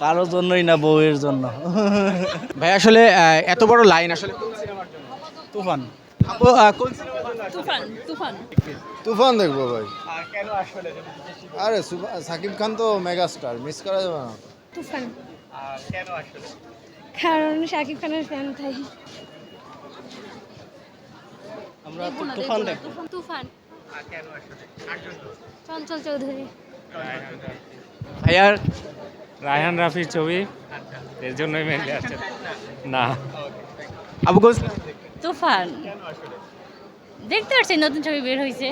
কারোর জন্যই না বউয়ের জন্য। ভাই আসলে এত বড় লাইন আসলে কোন সিনেমার জন্য? তুফান। তুফান তুফান। তুফান দেখব ভাই। আহ, কেন আসলে আরে সাকিব খান তো মেগাস্টার মিস করা যাবে না। তুফান। কারণ শাকিব খানের ফ্যান তাই। আমরা তুফান দেখব তুফান। আহ, কেন আসলে? চঞ্চল চৌধুরী। ভাইয়ার রায়হান রাফির ছবি। এর জন্যই মেনলি আসছে না। আপু কোন সিনেমা তুফান। দেখতে পাচ্ছি নতুন ছবি বের হয়েছে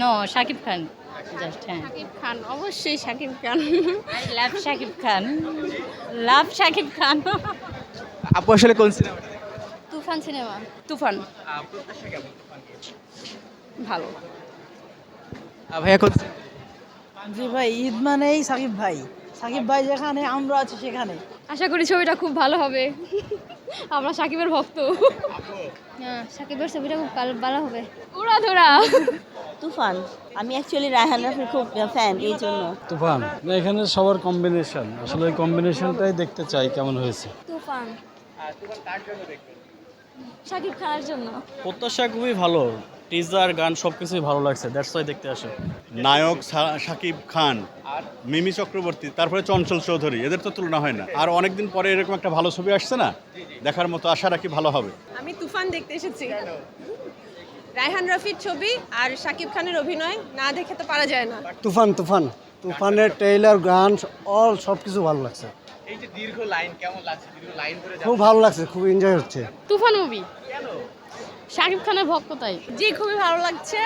নো শাকিব খান। জাস্ট হ্যাঁ। শাকিব খান অবশ্যই Shakib Khan. I love Shakib Khan. Love Shakib Khan. আপু আসলে কোন সিনেমা তুফান সিনেমা তুফান। ভালো। ভাইয়া কোন? জি ভাই ঈদ মানেই সাকিব ভাই। সাকিব ভাই যেখানে আমরা আছি সেখানে। আশা করি ছবিটা খুব ভালো হবে। আমরা সাকিবের ভক্ত। হ্যাঁ সাকিবের ছবিটা খুব কাল- ভালো হবে। উড়া ধরা। তুফান। আমি অ্যাকচুয়ালি রায়হান রাফির খুব ফ্যান এই জন্য। তুফান? না এখানে সবার কম্বিনেশন আসলে ওই কম্বিনেশনটাই দেখতে চাই কেমন হয়েছে। তুফান। শাকিব খানের জন্য? প্রত্যাশা খুবই ভালো। টিজার গান সব কিছুই ভালো লাগছে দ্যাটস ওয়াই দেখতে আসে। নায়ক শাকিব খান মিমি চক্রবর্তী তারপরে চঞ্চল চৌধুরী এদের তো তুলনা হয় না। আর অনেকদিন পরে এরকম একটা ভালো ছবি আসছে না? দেখার মতো আশা রাখি ভালো হবে। আমি তুফান দেখতে এসেছি। রায়হান রফির ছবি আর শাকিব খানের অভিনয় না দেখে তো পারা যায় না। তুফান তুফান। তুফানের ট্রেইলার গান অল সব কিছু ভালো লাগছে। এই যে দীর্ঘ লাইন কেমন লাগছে? দীর্ঘ লাইন ধরে খুব ভালো লাগছে খুব এনজয় হচ্ছে। তুফান মুভি শাকিব খানের ভক্ত তাই। জি খুবই ভালো লাগছে।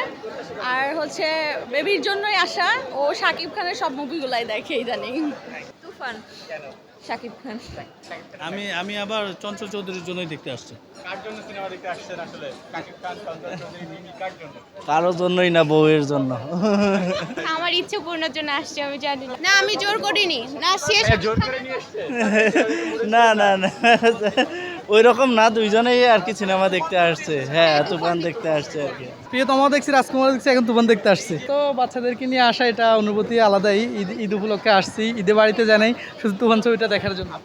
আর হচ্ছে বেবির জন্যই আসা। ও শাকিব খানের সব মুভিগুলাই দেখে ইদানিং। তুফান শাকিব খান। আমি আমি আবার চঞ্চল চৌধুরীর জন্যই দেখতে আসছি। কার জন্য সিনেমা দেখতে আসছেন আসলে? শাকিব খান চঞ্চল চৌধুরী কার জন্য? কারোর জন্যই না বউয়ের জন্য। আমার ইচ্ছে পূর্ণর জন্য আসছে আমি জানি না। আমি জোর করিনি। না শেষ জোর করে নিয়ে আসছে না না না। ওই রকম না, দুইজনেই আর কি সিনেমা দেখতে আসছে। হ্যাঁ তুফান দেখতে আসছে আর কি। প্রিয়তমা দেখছি রাজকুমার দেখছি, এখন তুফান দেখতে আসছে। তো বাচ্চাদেরকে নিয়ে আসা এটা অনুভূতি আলাদাই। ঈদ ঈদ উপলক্ষে আসছি। ঈদে বাড়িতে জানাই শুধু তুফান ছবিটা দেখার জন্য।